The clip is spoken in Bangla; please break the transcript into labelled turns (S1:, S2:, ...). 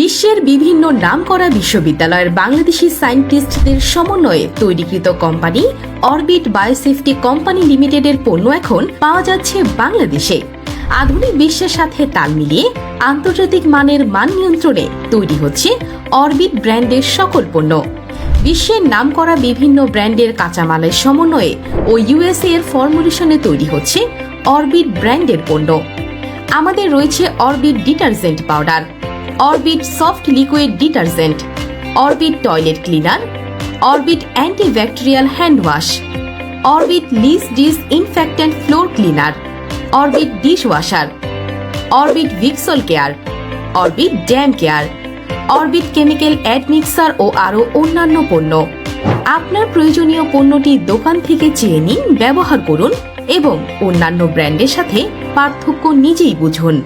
S1: বিশ্বের বিভিন্ন নামকরা বিশ্ববিদ্যালয়ের বাংলাদেশি সায়েন্টিস্টদের সমন্বয়ে তৈরিকৃত কোম্পানি অরবিট বায়োসেফটি কোম্পানি লিমিটেডের পণ্য এখন পাওয়া যাচ্ছে বাংলাদেশে। আধুনিক বিশ্বের সাথে তাল মিলিয়ে আন্তর্জাতিক মানের মান নিয়ন্ত্রণে তৈরি হচ্ছে অরবিট ব্র্যান্ডের সকল পণ্য। বিশ্বের নামকরা বিভিন্ন ব্র্যান্ডের কাঁচামালের সমন্বয়ে ও ইউএসএ এর ফর্মুলেশনে তৈরি হচ্ছে অরবিট ব্র্যান্ডের পণ্য। আমাদের রয়েছে Orbit detergent powder. Orbit soft liquid detergent Orbit toilet cleaner Orbit antibacterial hand wash Orbit লিস disinfectant floor cleaner Orbit dish washer Orbit Vixol care Orbit dam care Orbit chemical admixer ও আরও অন্যান্য পণ্য। আপনার প্রয়োজনীয় পণ্যটি দোকান থেকে চেয়ে নিন, ব্যবহার করুন এবং অন্যান্য ব্র্যান্ডের সাথে পার্থক্য নিজেই বুঝুন।